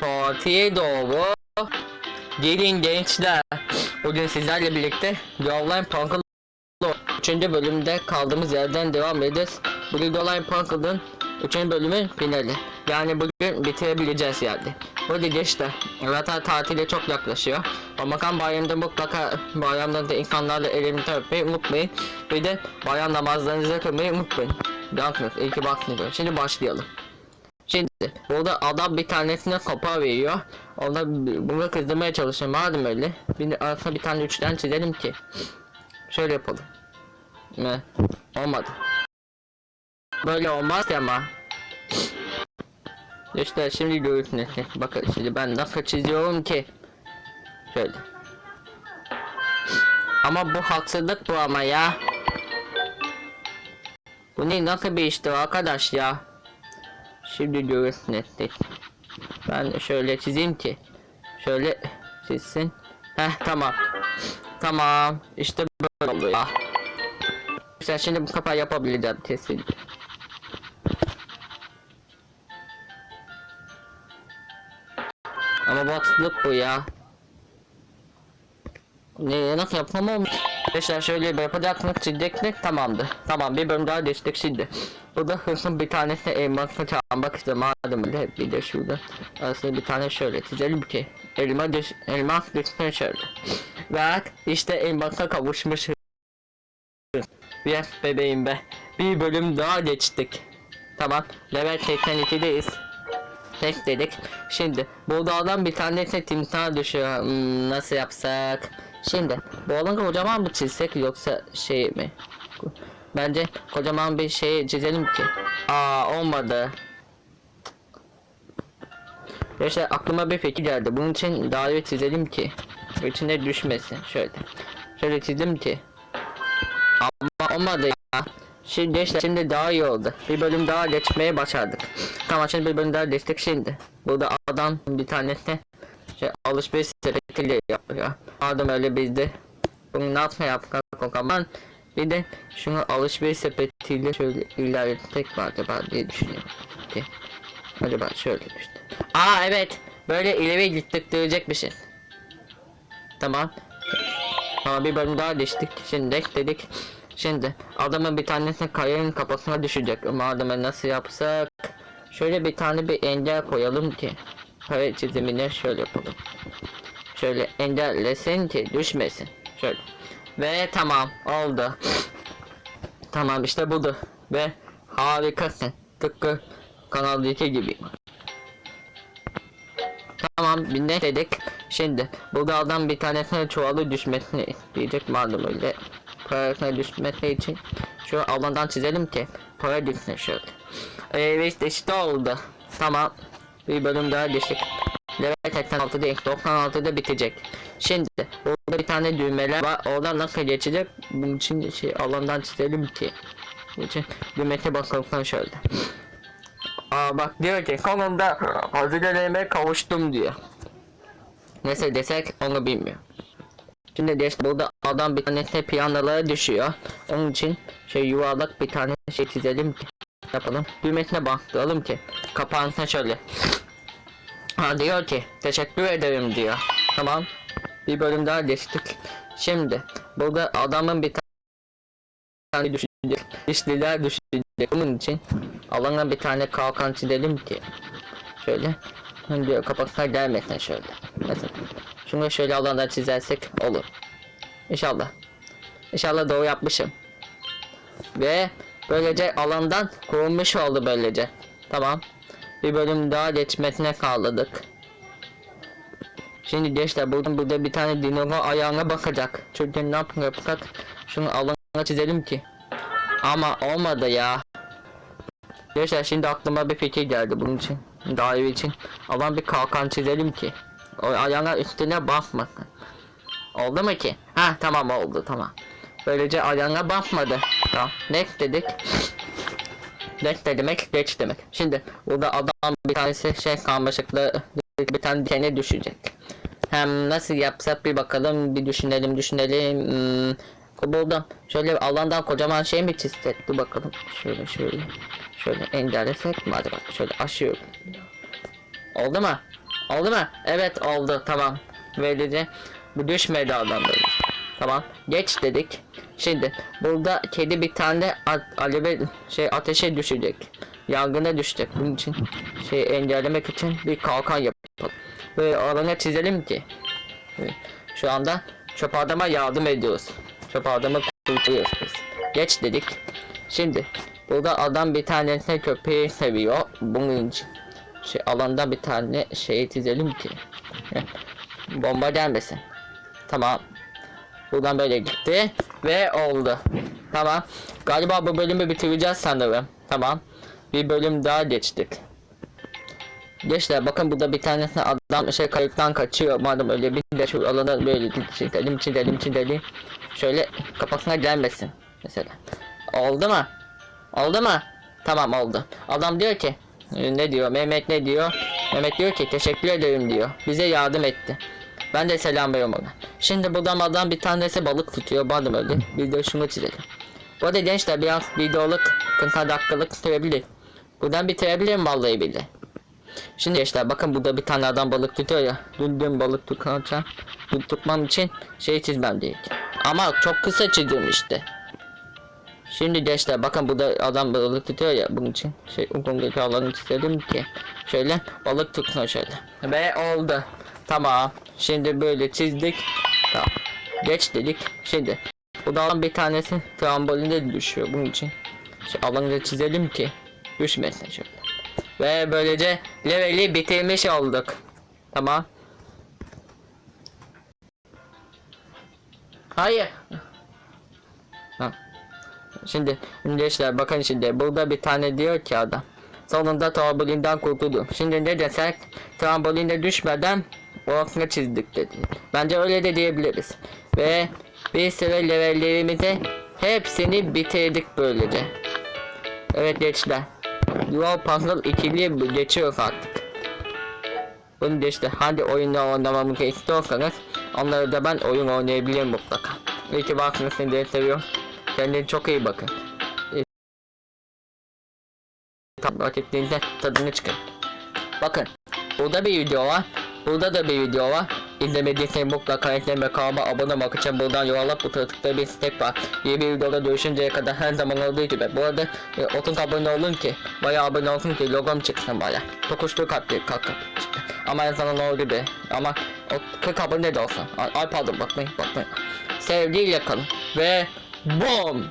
Partiye doğru gelin gençler. Bugün sizlerle birlikte Online Punk'ın 3. bölümde kaldığımız yerden devam edeceğiz. Bugün Online Punk'ın 3. bölümün finali. Yani bugün bitirebileceğiz yani. Dedi işte. Zaten tatile çok yaklaşıyor. Ramazan bayramında mutlaka bayramda da insanlarla elimizi öpmeyi unutmayın. Bir de bayram namazlarınızı kılmayı unutmayın. Danknız, iyi ki. Şimdi başlayalım. Şimdi burada adam bir tanesine kopa veriyor. Ona bunu kızdırmaya çalışıyor. Madem öyle bir arasına bir tane üçten çizelim ki. Şöyle yapalım. Ne? Olmadı. Böyle olmaz ama. İşte şimdi görürsünüz. Bakın şimdi ben nasıl çiziyorum ki. Şöyle. Ama bu haksızlık bu ama ya. Bu ne nasıl bir iştir arkadaş ya. Şimdi görürsünüz. Ben şöyle çizeyim ki. Şöyle çizsin. Heh tamam. Tamam. İşte böyle oluyor. Sen şimdi bu kapağı yapabileceğim kesin. Ama baksılık bu ya. Ne nasıl yapamam? Arkadaşlar şöyle bir yapacaksınız çizecektik tamamdır. Tamam bir bölüm daha geçtik şimdi. Burada hırsın bir tanesi elmasını çalmak işte madem öyle bir de şurada aslında bir tane şöyle çizelim ki elma düş, elmas düşsün şöyle. Bak işte elmasa kavuşmuş Yes bebeğim be. Bir bölüm daha geçtik. Tamam. Level 82'deyiz. Tek dedik. Şimdi bu dağdan bir tanesi timsah düşüyor. Hmm, nasıl yapsak? Şimdi bu alanı kocaman mı çizsek yoksa şey mi? Bence kocaman bir şey çizelim ki. Aa olmadı. İşte aklıma bir fikir geldi. Bunun için daire çizelim ki. içine düşmesin. Şöyle. Şöyle çizdim ki. Ama olmadı ya. Şimdi işte şimdi daha iyi oldu. Bir bölüm daha geçmeye başardık. Tamam şimdi bir bölüm daha geçtik şimdi. Burada adam bir tanesi şey, alışveriş sepetiyle yapıyor. Adam öyle bizde. Bunu ne yapma yapmak o zaman. Bir de şunu alışveriş sepetiyle şöyle ilerletmek mi acaba diye düşünüyorum. Ki, acaba şöyle işte. Aa evet. Böyle ileri gittik bir şey. Tamam. Ama bir bölüm daha geçtik. Şimdi dedik. Şimdi adamın bir tanesi kayanın kafasına düşecek. Ama adamı nasıl yapsak? Şöyle bir tane bir engel koyalım ki. Kare çizimine şöyle yapalım. Şöyle engellesin ki düşmesin. Şöyle. Ve tamam oldu. tamam işte budur. Ve harikasın. Tıpkı Kanal 2 gibi. Tamam bir ne dedik. Şimdi bu dağdan bir tanesine çuvalı düşmesini isteyecek malum öyle. Parasına düşmesi için şu alandan çizelim ki para düşsün şöyle. Evet işte, işte oldu. Tamam. Bir bölüm daha geçtik. Level 86 değil 96'da bitecek. Şimdi burada bir tane düğmeler var. Oradan nasıl geçecek? Bunun için şey alandan çizelim ki. Bunun için düğmete bakalım şöyle. Aa bak diyor ki sonunda hazinelerime kavuştum diyor. Neyse desek onu bilmiyor. Şimdi işte burada adam bir tanesi piyanolara düşüyor. Onun için şey yuvarlak bir tane şey çizelim ki yapalım. Düğmesine bastıralım ki kapansın şöyle. Ha diyor ki teşekkür ederim diyor. Tamam. Bir bölüm daha geçtik. Şimdi burada adamın bir tane düşünecek. İşliler düşünecek. Bunun için alana bir tane kalkan çizelim ki. Şöyle. Diyor kapatına gelmesin şöyle. Mesela. Şunu şöyle alanda çizersek olur. İnşallah. İnşallah doğru yapmışım. Ve böylece alandan korunmuş oldu böylece. Tamam. Bir bölüm daha geçmesine sağladık. Şimdi gençler buradan burada bir tane dinozor ayağına bakacak. Çünkü ne yapacak? Şunu alana çizelim ki. Ama olmadı ya. Gençler şimdi aklıma bir fikir geldi bunun için. Daire için. Alan bir kalkan çizelim ki. O ayağına üstüne basmasın. Oldu mu ki? Ha tamam oldu tamam. Böylece ayağına basmadı. Tamam. Next dedik. Next ne demek? Geç demek. Şimdi burada adam bir tanesi şey karmaşıklı bir tane dikene düşecek. Hem nasıl yapsak bir bakalım bir düşünelim düşünelim. Hmm, buldum. Şöyle alandan kocaman şey mi çizsek? Dur bakalım. Şöyle şöyle. Şöyle engellesek mi acaba? Şöyle aşıyorum. Oldu mu? Oldu mu? Evet oldu tamam. Böylece bu düşmedi böyle. Tamam geç dedik. Şimdi burada kedi bir tane aleve şey ateşe düşecek. Yangına düşecek. Bunun için şey engellemek için bir kalkan yapalım. Böyle alana çizelim ki. Şu anda çöp adama yardım ediyoruz. Çöp adamı kurtarıyoruz biz. Geç dedik. Şimdi burada adam bir tanesine köpeği seviyor. Bunun için şey alanda bir tane şey çizelim ki. Bomba gelmesin. Tamam. Buradan böyle gitti ve oldu. Tamam. Galiba bu bölümü bitireceğiz sanırım. Tamam. Bir bölüm daha geçtik. Gençler bakın burada bir tanesine adam şey kayıktan kaçıyor. Madem öyle bir de şu alana böyle çizelim çizelim çizelim. Şöyle kafasına gelmesin mesela. Oldu mu? Oldu mu? Tamam oldu. Adam diyor ki e, ne diyor? Mehmet ne diyor? Mehmet diyor ki teşekkür ederim diyor. Bize yardım etti. Ben de selam veriyorum ona. Şimdi buradan adam bir tanesi balık tutuyor. Madem öyle bir de şunu çizelim. Bu arada gençler biraz videoluk 40 dakikalık sürebilir. Buradan bitirebilirim vallahi billahi. Şimdi gençler bakın burada bir tane adam balık tutuyor ya. Dün dün balık tutacağım. Dün tutmam için şey çizmem gerek. Ama çok kısa çizdim işte. Şimdi gençler bakın burada adam balık tutuyor ya bunun için şey uygun alanı çizelim ki şöyle balık tutsun şöyle ve oldu tamam şimdi böyle çizdik tamam geç dedik şimdi bu dağdan bir tanesi trambolinde düşüyor bunun için şey alanı da çizelim ki düşmesin şöyle ve böylece leveli bitirmiş olduk tamam hayır ha. Şimdi gençler bakın şimdi burada bir tane diyor ki adam. Sonunda trambolinden kurtuldum. Şimdi ne desek trambolinde düşmeden orasını çizdik dedi. Bence öyle de diyebiliriz. Ve bir sıra levellerimizi hepsini bitirdik böylece. Evet gençler. Dual Puzzle ikili geçiyor artık. Bunu da işte hadi oyunda oynamamı istiyorsanız onları da ben oyun oynayabilirim mutlaka. İyi ki varsınız seni seviyorum. Kendine çok iyi bakın. Tam vakitliğinde tadını çıkın. Bakın. Burada bir video var. Burada da bir video var. İzlemediyseniz mutlaka ekleyin kanalıma abone olmak için buradan yuvarlak bu tıklı bir step var. Yeni bir videoda görüşünceye kadar her zaman olduğu gibi. Bu arada e, 30 abone olun ki bayağı abone olsun ki logom çıksın baya. Tokuştu kalpli kalk çıktı. Ama her zaman olduğu gibi. Ama o 40 abone de olsun. Ay, ay pardon bakmayın bakmayın. Sevgiyle kalın. Ve BOOM!